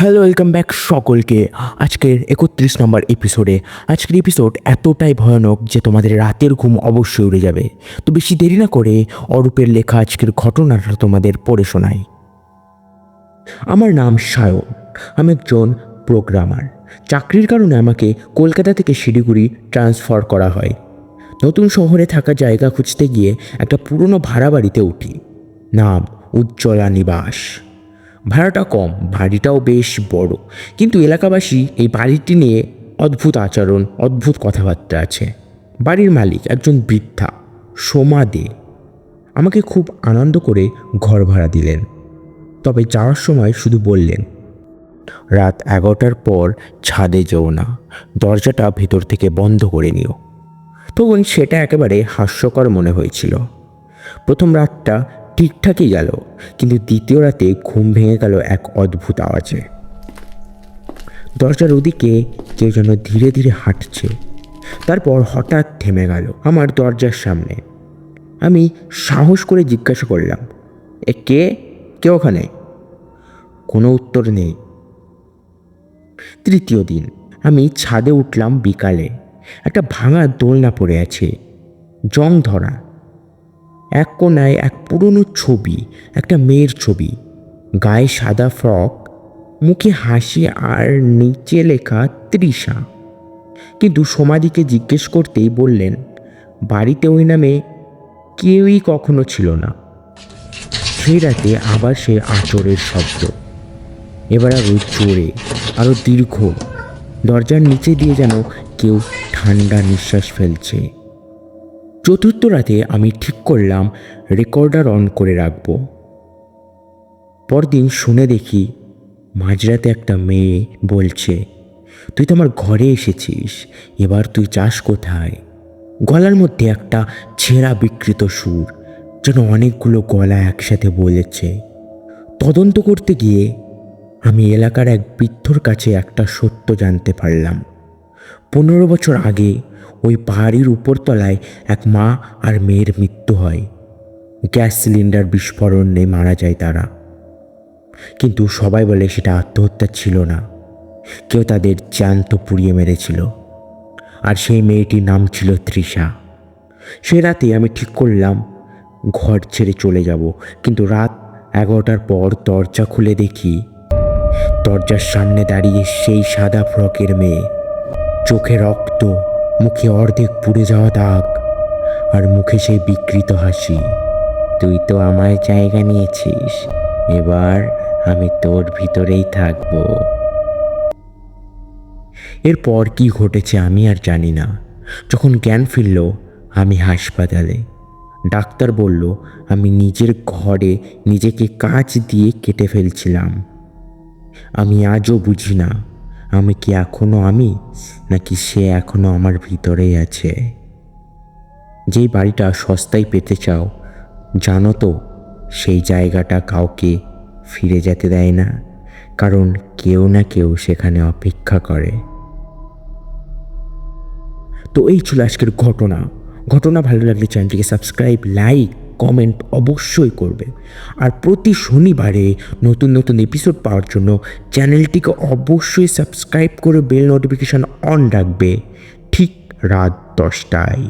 Hello welcome back সকলকে। আজকের একত্রিশ নম্বর এপিসোডে আজকের এপিসোড এতটাই ভয়ানক যে তোমাদের রাতের ঘুম অবশ্যই উড়ে যাবে। তো বেশি দেরি না করে অরূপের লেখা আজকের ঘটনাটা তোমাদের পড়ে শোনাই। আমার নাম সায়ন। আমি একজন প্রোগ্রামার চাকরির কারণে আমাকে কলকাতা থেকে শিলিগুড়ি ট্রান্সফার করা হয়। নতুন শহরে থাকা জায়গা খুঁজতে গিয়ে একটা পুরনো ভাড়া বাড়িতে উঠি। নাম উজ্জ্বলা নিবাস। ভাড়াটা কম, বাড়িটাও বেশ বড়। কিন্তু এলাকাবাসী এই বাড়িটি নিয়ে অদ্ভুত আচরণ, অদ্ভুত কথাবার্তা আছে। বাড়ির মালিক একজন বৃদ্ধা, সোমা দে। আমাকে খুব আনন্দ করে ঘর ভাড়া দিলেন। তবে যাওয়ার সময় শুধু বললেন, রাত এগারোটার পর ছাদে যেও না, দরজাটা ভিতর থেকে বন্ধ করে নিও। তখন সেটা একেবারে হাস্যকর মনে হয়েছিল। প্রথম রাতটা ঠিকঠাকই গেল, কিন্তু দ্বিতীয় রাতে ঘুম ভেঙে গেল এক অদ্ভুত আওয়াজে। দরজার ওদিকে কেউ যেন ধীরে ধীরে হাঁটছে। তারপর হঠাৎ থেমে গেল আমার দরজার সামনে। আমি সাহস করে জিজ্ঞাসা করলাম, এ কে? কে ওখানে? কোনো উত্তর নেই। তৃতীয় দিন, আমি ছাদে উঠলাম বিকালে। একটা ভাঙা দোলনা পড়ে আছে, জং ধরা। এক কোনায় এক পুরনো ছবি, একটা মেয়ের ছবি। গায়ে সাদা ফ্রক, মুখে হাসি আর নিচে লেখা তৃষা। কিন্তু সমাধিকে জিজ্ঞেস করতেই বললেন, বাড়িতে ওই নামে কেউই কখনো ছিল না। সেই রাতে আবার সে আচরের শব্দ। এবার আরও জোরে আরও দীর্ঘ। দরজার নিচে দিয়ে যেন কেউ ঠান্ডা নিঃশ্বাস ফেলছে। চতুর্থ রাতে আমি ঠিক করলাম রেকর্ডার অন করে রাখব। পরদিন শুনে দেখি মাঝরাতে একটা মেয়ে বলছে, তুই তো আমার ঘরে এসেছিস, এবার তুই চাস কোথায়? গলার মধ্যে একটা ছেঁড়া বিকৃত সুর যেন অনেকগুলো গলা একসাথে বলেছে। তদন্ত করতে গিয়ে আমি এলাকার এক বৃদ্ধর কাছে একটা সত্য জানতে পারলাম। পনেরো বছর আগে ওই পাহাড়ির উপরতলায় এক মা আর মেয়ের মৃত্যু হয়। গ্যাস সিলিন্ডার বিস্ফোরণে মারা যায় তারা। কিন্তু সবাই বলে সেটা আত্মহত্যা ছিল না। কেউ তাদের জ্যান্ত পুড়িয়ে মেরেছিল। আর সেই মেয়েটির নাম ছিল তৃষা। সে রাতে আমি ঠিক করলাম, ঘর ছেড়ে চলে যাব। কিন্তু রাত এগারোটার পর দরজা খুলে দেখি, দরজার সামনে দাঁড়িয়ে সেই সাদা ফ্রকের মেয়ে। চোখে রক্ত মুখে অর্ধেক পুড়ে যাওয়া দাগ আর মুখে সেই বিকৃত হাসি। তুই তো আমার জায়গা নিয়েছিস। এবার আমি তোর ভিতরেই থাকব। এরপর কি ঘটেছে আমি আর জানি না। যখন জ্ঞান ফিরল, আমি হাসপাতালে। ডাক্তার বলল, আমি নিজের ঘরে নিজেকে কাঁচ দিয়ে কেটে ফেলছিলাম। আমি আজও বুঝি না। আমি কি এখনও আমি? নাকি সে এখনও আমার ভিতরেই আছে? যেই বাড়িটা সস্তায় পেতে চাও, জানো তো, সেই জায়গাটা কাউকে ফিরে যেতে দেয় না। কারণ কেউ না কেউ সেখানে অপেক্ষা করে। তো এই ছিল আজকের ঘটনা। ঘটনা ভালো লাগলে চ্যানেলটিকে সাবস্ক্রাইব, লাইক কমেন্ট অবশ্যই করবে। আর প্রতি শনিবারে নতুন নতুন এপিসোড পাওয়ার জন্য চ্যানেলটিকে অবশ্যই সাবস্ক্রাইব করে বেল নোটিফিকেশান অন রাখবে। ঠিক রাত দশটায়।